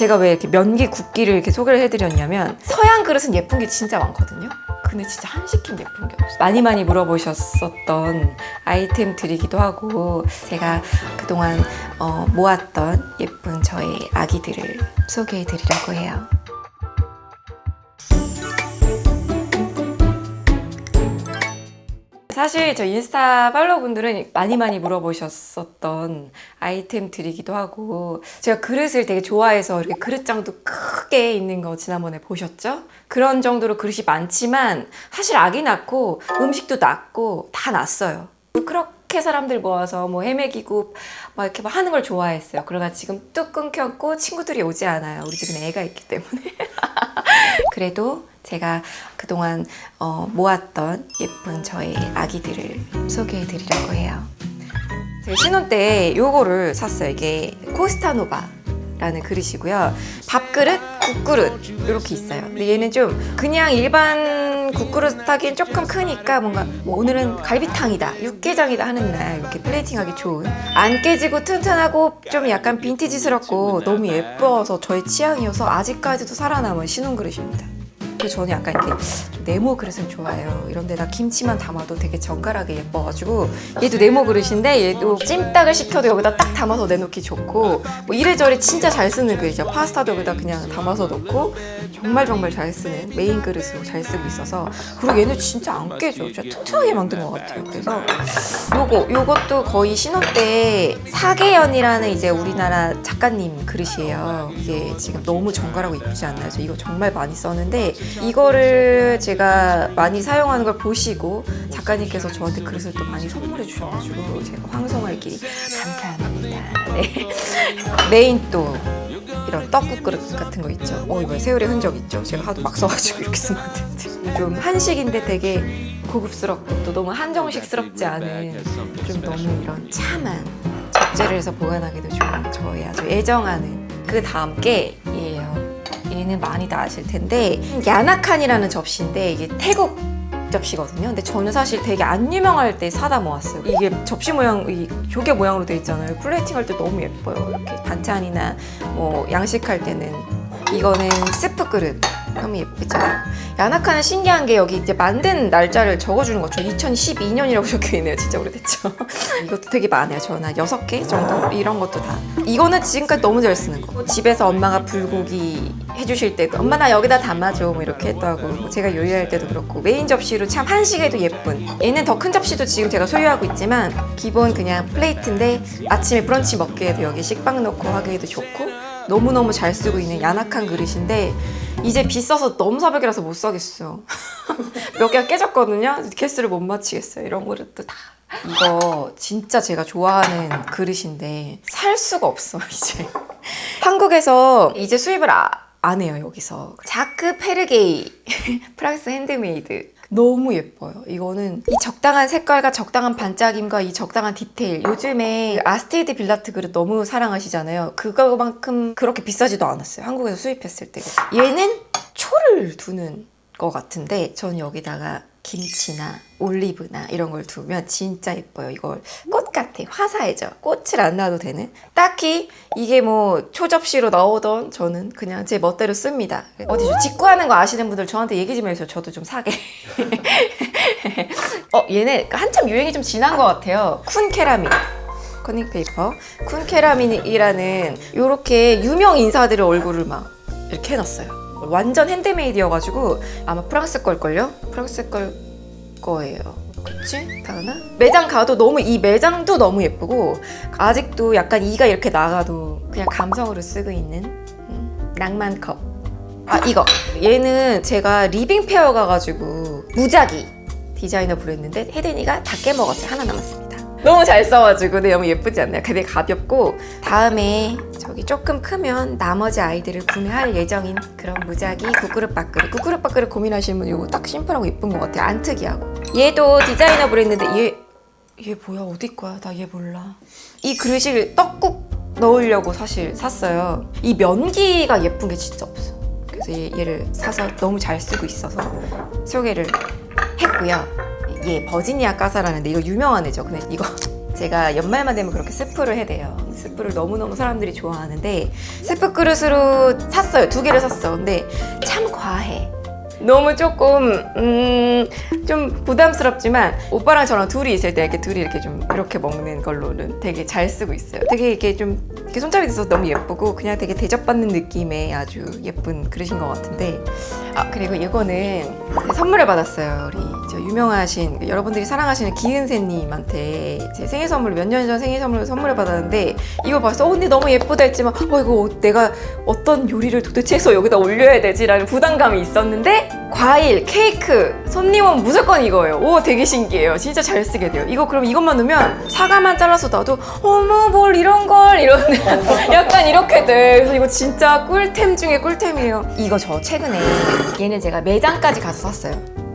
제가 왜 이렇게 면기 국기를 이렇게 소개를 해드렸냐면 서양 그릇은 예쁜 게 진짜 많거든요. 근데 진짜 한식긴 예쁜 게 없어요. 많이 많이 물어보셨었던 아이템들이기도 하고 제가 그동안 어, 모았던 예쁜 저의 아기들을 소개해드리려고 해요. 사실 저 인스타 팔로우분들은 많이 많이 물어보셨었던 아이템들이기도 하고 제가 그릇을 되게 좋아해서 이렇게 그릇장도 크게 있는 거 지난번에 보셨죠? 그런 정도로 그릇이 많지만 사실 아기 낳고 음식도 낳고 다 낳았어요. 그렇게 사람들 모아서 뭐 헤매기고 막 이렇게 막 하는 걸 좋아했어요. 그러나 지금 뚝 끊겼고 친구들이 오지 않아요. 우리 집은 애가 있기 때문에. 그래도 제가 그동안 어, 모았던 예쁜 저의 아기들을 소개해 드리려고 해요. 제가 신혼 때 요거를 샀어요. 이게 코스타노바라는 그릇이고요. 밥그릇, 국그릇 이렇게 있어요. 근데 얘는 좀 그냥 일반 국그릇 하기엔 조금 크니까 뭔가 뭐 오늘은 갈비탕이다, 육개장이다 하는 날 이렇게 플레이팅하기 좋은 안 깨지고 튼튼하고 좀 약간 빈티지스럽고 너무 예뻐서 저의 취향이어서 아직까지도 살아남은 신혼 그릇입니다. 그래서 저는 약간 이렇게 좀 네모 그릇을 좋아해요. 이런 데다 김치만 담아도 되게 정갈하게 예뻐가지고 얘도 네모 그릇인데 얘도 찜닭을 시켜도 여기다 딱 담아서 내놓기 좋고 뭐 이래저래 진짜 잘 쓰는 그릇이죠. 파스타도 여기다 그냥 담아서 넣고 정말 정말 잘 쓰는 메인 그릇으로 잘 쓰고 있어서 그리고 얘는 진짜 안 깨져. 진짜 튼튼하게 만든 것 같아요. 그래서 요거 요것도 거의 신혼 때 사계연이라는 이제 우리나라 작가님 그릇이에요. 이게 지금 너무 정갈하고 이쁘지 않나요? 그래서 이거 정말 많이 썼는데 이거를 제가 많이 사용하는 걸 보시고 작가님께서 저한테 그릇을 또 많이 선물해 주셔가지고 제가 황송할 길이 감사합니다. 네. 메인 또 이런 떡국 그릇 같은 거 있죠. 어 이거 세월의 흔적 있죠. 제가 하도 막 써가지고 이렇게 쓰면 안 되는데 좀 한식인데 되게 고급스럽고 또 너무 한정식스럽지 않은 좀 너무 이런 참한 접재를 해서 보관하기도 좋은 저의 아주 애정하는 그 다음 게 얘는 많이 다 아실 텐데 야나칸이라는 접시인데 이게 태국 접시거든요. 근데 저는 사실 되게 안 유명할 때 사다 모았어요. 이게 접시 모양, 이 조개 모양으로 돼 있잖아요. 플레이팅 할 때 너무 예뻐요. 이렇게 반찬이나 뭐 양식할 때는 이거는 스프 그릇. 너무 예쁘죠? 야나카는 신기한 게 여기 이제 만든 날짜를 적어주는 거죠. 2012년이라고 적혀 있네요. 진짜 오래됐죠. 이것도 되게 많아요. 저는 한 6개 정도? 이런 것도 다. 이거는 지금까지 너무 잘 쓰는 거. 집에서 엄마가 불고기 해주실 때도 엄마 나 여기다 담아줘 뭐 이렇게 했다고 뭐 제가 요리할 때도 그렇고 메인 접시로 참 한식에도 예쁜 얘는 더 큰 접시도 지금 제가 소유하고 있지만 기본 그냥 플레이트인데 아침에 브런치 먹기에도 여기 식빵 넣고 하기에도 좋고 너무너무 잘 쓰고 있는 야낙한 그릇인데 이제 비싸서 너무 사벽이라서 못 사겠어요. 몇 개가 깨졌거든요. 개수를 못 맞추겠어요. 이런 그릇도 다. 이거 진짜 제가 좋아하는 그릇인데 살 수가 없어 이제. 한국에서 이제 수입을 아- 안 해요 여기서. 자크 페르게이 프랑스 핸드메이드. 너무 예뻐요. 이거는 이 적당한 색깔과 적당한 반짝임과 이 적당한 디테일. 요즘에 아스티드 빌라트 그릇 너무 사랑하시잖아요. 그거만큼 그렇게 비싸지도 않았어요. 한국에서 수입했을 때. 얘는 초를 두는 것 같은데 전 여기다가 김치나 올리브나 이런 걸 두면 진짜 예뻐요. 이걸 꽃 같아. 화사해져. 꽃을 안 놔도 되는. 딱히 이게 뭐 초접시로 나오던 저는 그냥 제 멋대로 씁니다. 어디 좀 직구하는 거 아시는 분들 저한테 얘기 좀 해주세요. 저도 좀 사게. 어 얘네 한참 유행이 좀 지난 것 같아요. 쿤 케라믹. 커닝페이퍼 쿤 케라믹이라는 이렇게 유명 인사들의 얼굴을 막 이렇게 해놨어요. 완전 핸드메이드여가지고 아마 프랑스 걸걸요? 프랑스 걸 거예요. 그치? 다나? 매장 가도 너무 이 매장도 너무 예쁘고 아직도 약간 이가 이렇게 나가도 그냥 감성으로 쓰고 있는 음, 낭만 컵. 아 이거 얘는 제가 리빙 페어 가가지고 무작위 디자이너 브랜드인데 혜린이가 다 깨먹었어요. 하나 남았습니다. 너무 잘 써가지고 네, 너무 예쁘지 않나요? 되게 가볍고 다음에 저기 조금 크면 나머지 아이들을 구매할 예정인 그런 무작위 국그릇 밥그릇 국그릇 밥그릇 고민하시는 분 이거 딱 심플하고 예쁜 것 같아요. 안 특이하고. 얘도 디자이너 브랜드인데 얘 얘 뭐야? 어디 거야? 나 얘 몰라. 이 그릇을 떡국 넣으려고 사실 샀어요. 이 면기가 예쁜 게 진짜 없어. 그래서 얘, 얘를 사서 너무 잘 쓰고 있어서 소개를 했고요. 얘 버지니아 까사라는데 이거 유명한 애죠. 근데 이거 제가 연말만 되면 그렇게 스프를 해대요 스프를 너무너무 사람들이 좋아하는데 스프 그릇으로 샀어요. 두 개를 샀어. 근데 참 과해. 너무 조금 음, 좀 부담스럽지만 오빠랑 저랑 둘이 있을 때 이렇게 둘이 이렇게 좀 이렇게 먹는 걸로는 되게 잘 쓰고 있어요. 되게 이렇게 좀 이렇게 손잡이 돼서 너무 예쁘고 그냥 되게 대접받는 느낌의 아주 예쁜 그릇인 것 같은데 아 그리고 이거는 선물을 받았어요. 우리 저 유명하신 여러분들이 사랑하시는 기은세님한테 제 생일 선물 몇 년 전 생일 선물 선물을 받았는데 이거 봤어 어, 언니 너무 예쁘다 했지만 어 이거 어- 내가 어떤 요리를 도대체 해서 여기다 올려야 되지라는 부담감이 있었는데 과일 케이크 손님은 무조건 이거예요. 오 되게 신기해요. 진짜 잘 쓰게 돼요. 이거 그럼 이것만 넣으면 사과만 잘라서 놔도 어머 뭘 이런 걸 이런 약간 이렇게 돼. 그래서 이거 진짜 꿀템 중에 꿀템이에요. 이거 저 최근에 얘는 제가 매장까지 가서 샀어요.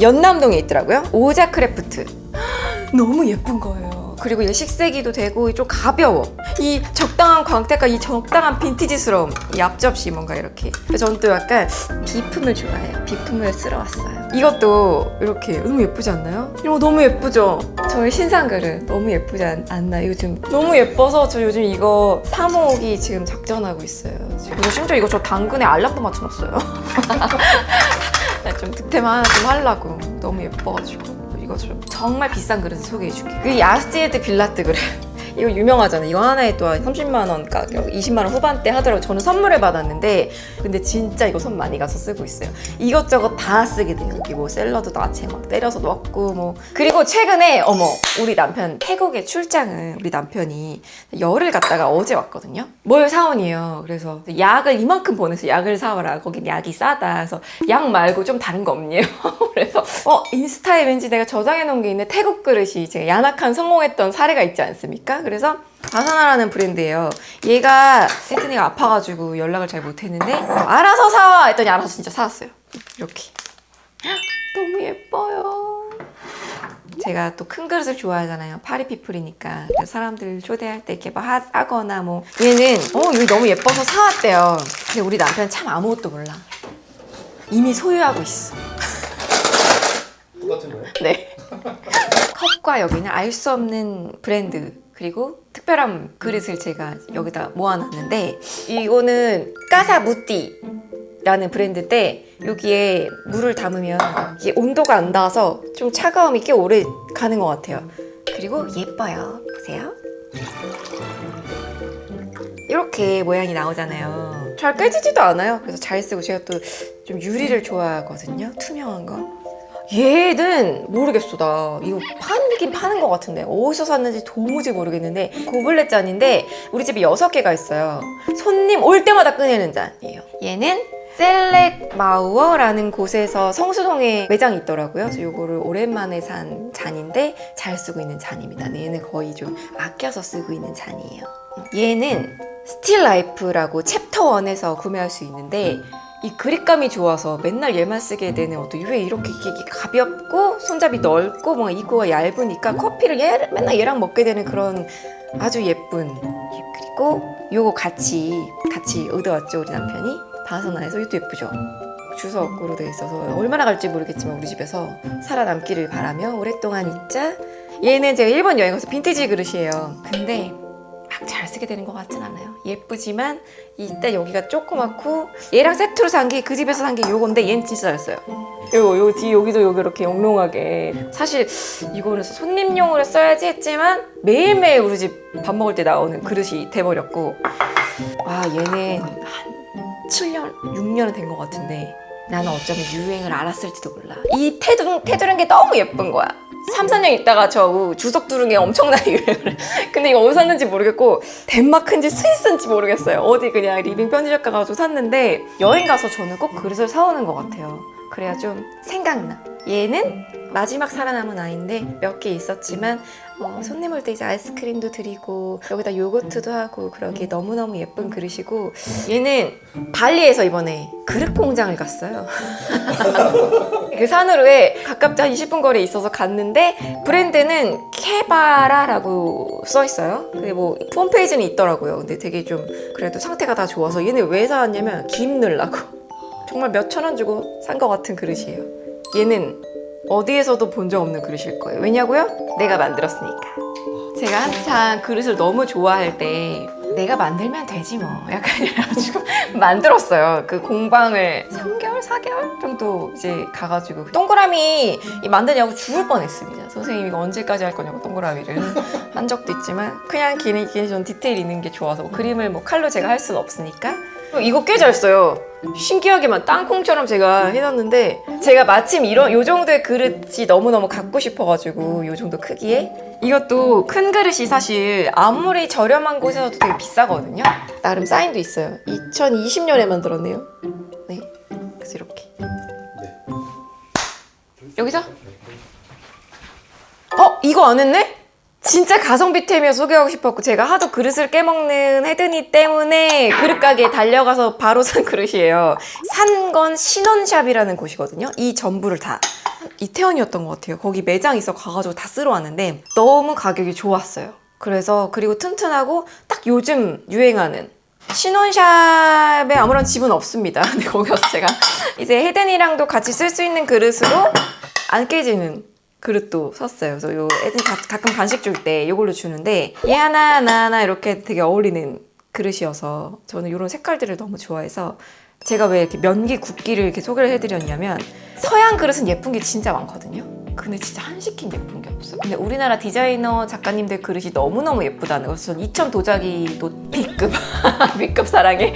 연남동에 있더라고요. 오자 크래프트. 너무 예쁜 거예요. 그리고 얘 식세기도 되고 좀 가벼워. 이 적당한 광택과 이 적당한 빈티지스러움. 이 앞접시 뭔가 이렇게. 그래서 저는 또 약간 비품을 좋아해요. 비품을 쓸어 왔어요. 이것도 이렇게 너무 예쁘지 않나요? 이거 너무 예쁘죠? 저의 신상 그릇 너무 예쁘지 않, 않나요? 요즘 너무 예뻐서 저 요즘 이거 사 모으기 지금 작전하고 있어요. 그래서 심지어 이거 저 당근에 알람도 맞춰놨어요. 나 좀 득템 하나 좀 하려고 너무 예뻐가지고 이거 좀 정말 비싼 그릇 소개해줄게. 그 야스티에드 빌라트 그릇 이거 유명하잖아요. 이거 하나에 또 30만 원 가격 20만 원 후반대 하더라고 저는 선물을 받았는데 근데 진짜 이거 손 많이 가서 쓰고 있어요. 이것저것 다 쓰게 돼요. 여기 뭐 샐러드 나체 막 때려서 넣고 뭐. 그리고 최근에 어머 우리 남편 태국에 출장을 우리 남편이 열을 갔다가 어제 왔거든요. 뭘 사온이에요. 그래서 약을 이만큼 보내서 약을 사와라. 거긴 약이 싸다. 그래서 약 말고 좀 다른 거 없니요. 그래서 어 인스타에 왠지 내가 저장해 놓은 게 있는 태국 그릇이 제가 야낙한 성공했던 사례가 있지 않습니까? 그래서 바사나라는 브랜드예요. 얘가 세트니가 아파가지고 연락을 잘 못했는데 어, 알아서 사와 했더니 알아서 진짜 사왔어요. 이렇게 헉, 너무 예뻐요. 제가 또 큰 그릇을 좋아하잖아요. 파리피플이니까. 사람들 초대할 때 이렇게 뭐 하, 하거나 뭐. 얘는, 어, 이거 너무 예뻐서 사왔대요. 근데 우리 남편은 참 아무것도 몰라. 이미 소유하고 있어. 똑같은 거예요? 네. 컵과 여기는 알 수 없는 브랜드 그리고 특별한 그릇을 제가 여기다 모아놨는데 이거는 까사무띠라는 브랜드인데 여기에 물을 담으면 이게 온도가 안 닿아서 좀 차가움이 꽤 오래 가는 것 같아요. 그리고 예뻐요. 보세요. 이렇게 모양이 나오잖아요. 잘 깨지지도 않아요. 그래서 잘 쓰고 제가 또 좀 유리를 좋아하거든요. 투명한 거. 얘는 모르겠어 나. 이거 파긴 파는 것 같은데. 어디서 샀는지 도무지 모르겠는데. 고블렛 잔인데 우리 집에 여섯 개가 있어요. 손님 올 때마다 꺼내는 잔이에요. 얘는 셀렉 마우어라는 곳에서 성수동에 매장이 있더라고요. 그래서 이거를 오랜만에 산 잔인데 잘 쓰고 있는 잔입니다. 얘는 거의 좀 아껴서 쓰고 있는 잔이에요. 얘는 스틸 라이프라고 챕터 1에서 구매할 수 있는데 이 그립감이 좋아서 맨날 얘만 쓰게 되는 어떤 왜 이렇게 가볍고 손잡이 넓고 뭔가 입구가 얇으니까 커피를 얘 맨날 얘랑 먹게 되는 그런 아주 예쁜 그리고 요거 같이 같이 얻어왔죠 우리 남편이? 바사나에서 이것도 예쁘죠? 주석으로 돼 있어서 얼마나 갈지 모르겠지만 우리 집에서 살아남기를 바라며 오랫동안 있자 얘는 제가 일본 여행 가서 빈티지 그릇이에요. 근데 막 잘 쓰게 되는 것 같진 않아요. 예쁘지만 이때 여기가 조그맣고 얘랑 세트로 산 게 그 집에서 산 게 요건데 얘는 진짜 잘 써요. 요거 요 뒤 여기도 여기 이렇게 영롱하게 사실 이거는 손님용으로 써야지 했지만 매일매일 우리 집 밥 먹을 때 나오는 그릇이 돼버렸고 와 얘는 한 7년 6년은 된 것 같은데 나는 어쩌면 유행을 알았을지도 몰라 이 테두른, 테두른 게 너무 예쁜 거야 3, 4년 있다가 저 주석 두른 게 엄청나게 유행을 해. 근데 이거 어디서 샀는지 모르겠고 덴마크인지 스위스인지 모르겠어요. 어디 그냥 리빙 편의점 가가지고 샀는데 여행 가서 저는 꼭 그릇을 사오는 것 같아요. 그래야 좀 생각나. 얘는 마지막 살아남은 아이인데 몇 개 있었지만 어, 손님 올 때 이제 아이스크림도 드리고 여기다 요거트도 하고 그러기 너무너무 예쁜 그릇이고 얘는 발리에서 이번에 그릇 공장을 갔어요. 그 산으로에 가깝지 한 20분 거리에 있어서 갔는데 브랜드는 케바라라고 써 있어요. 근데 뭐 홈페이지는 있더라고요. 근데 되게 좀 그래도 상태가 다 좋아서 얘는 왜 사왔냐면 김 넣으려고. 정말 몇 천 원 주고 산 것 같은 그릇이에요. 얘는 어디에서도 본 적 없는 그릇일 거예요. 왜냐고요? 내가 만들었으니까. 제가 한창 그릇을 너무 좋아할 때 내가 만들면 되지 뭐 약간 이래가지고 만들었어요 그 공방을 3개월 4개월 정도 이제 가가지고 동그라미 이 만드냐고 죽을 뻔했습니다 선생님 이거 언제까지 할 거냐고 동그라미를 한 적도 있지만 그냥 기니 기니 전 디테일 있는 게 좋아서 뭐 그림을 뭐 칼로 제가 할 수는 없으니까 이거 꽤 잘 써요. 신기하게만 땅콩처럼 제가 해놨는데 제가 마침 이런 요 정도의 그릇이 너무너무 갖고 싶어가지고 요 정도 크기에. 이것도 큰 그릇이 사실 아무리 저렴한 곳에서도 되게 비싸거든요. 나름 사인도 있어요. 2020년에 만들었네요. 네. 그래서 이렇게. 여기서? 어? 이거 안 했네? 진짜 가성비템이어 소개하고 싶었고 제가 하도 그릇을 깨먹는 헤드니 때문에 그릇 가게에 달려가서 바로 산 그릇이에요. 산 건 신원샵이라는 곳이거든요. 이 전부를 다 이태원이었던 것 같아요. 거기 매장 있어 가가지고 다 쓸어 왔는데 너무 가격이 좋았어요. 그래서 그리고 튼튼하고 딱 요즘 유행하는 신원샵에 아무런 집은 없습니다. 근데 거기 가서 제가 이제 헤든이랑도 같이 쓸 수 있는 그릇으로 안 깨지는 그릇도 샀어요. 그래서 요 애들 가, 가끔 간식 줄때 이걸로 주는데 얘 하나 나 하나 이렇게 되게 어울리는 그릇이어서 저는 이런 색깔들을 너무 좋아해서 제가 왜 이렇게 면기 국기를 이렇게 소개를 해드렸냐면 서양 그릇은 예쁜 게 진짜 많거든요. 근데 진짜 한식긴 예쁜 게 없어요. 근데 우리나라 디자이너 작가님들 그릇이 너무너무 예쁘다는 거죠. 전 2000 도자기도 B급, B급 사랑해.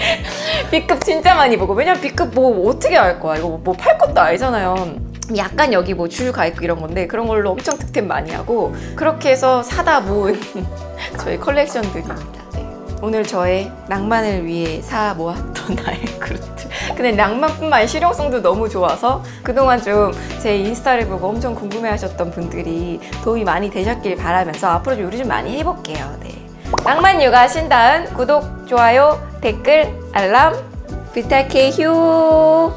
B급 진짜 많이 보고 왜냐면 B급 뭐 어떻게 알 거야. 이거 뭐 팔 것도 아니잖아요. 약간 여기 뭐줄가 있고 이런 건데 그런 걸로 엄청 득템 많이 하고 그렇게 해서 사다 모은 저희 컬렉션들입니다. 네. 오늘 저의 낭만을 위해 사 모았던 나의 그릇. 근데 낭만뿐만 실용성도 너무 좋아서 그동안 좀 제 인스타를 보고 엄청 궁금해하셨던 분들이 도움이 많이 되셨길 바라면서 앞으로 좀 요리 좀 많이 해볼게요. 네. 낭만 육아 신다은 구독, 좋아요, 댓글, 알람 부탁해요.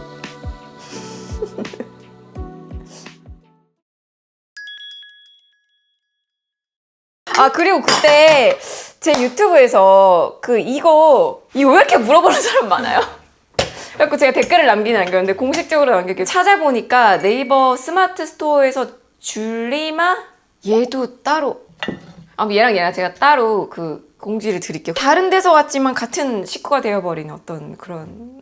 아 그리고 그때 제 유튜브에서 그 이거 이거 왜 이렇게 물어보는 사람 많아요? 그래서 제가 댓글을 남기는 남겼는데 공식적으로 남겼게 찾아보니까 네이버 스마트 스토어에서 줄리마 얘도 따로 아 얘랑 얘랑 제가 따로 그 공지를 드릴게요. 다른 데서 왔지만 같은 식구가 되어버린 어떤 그런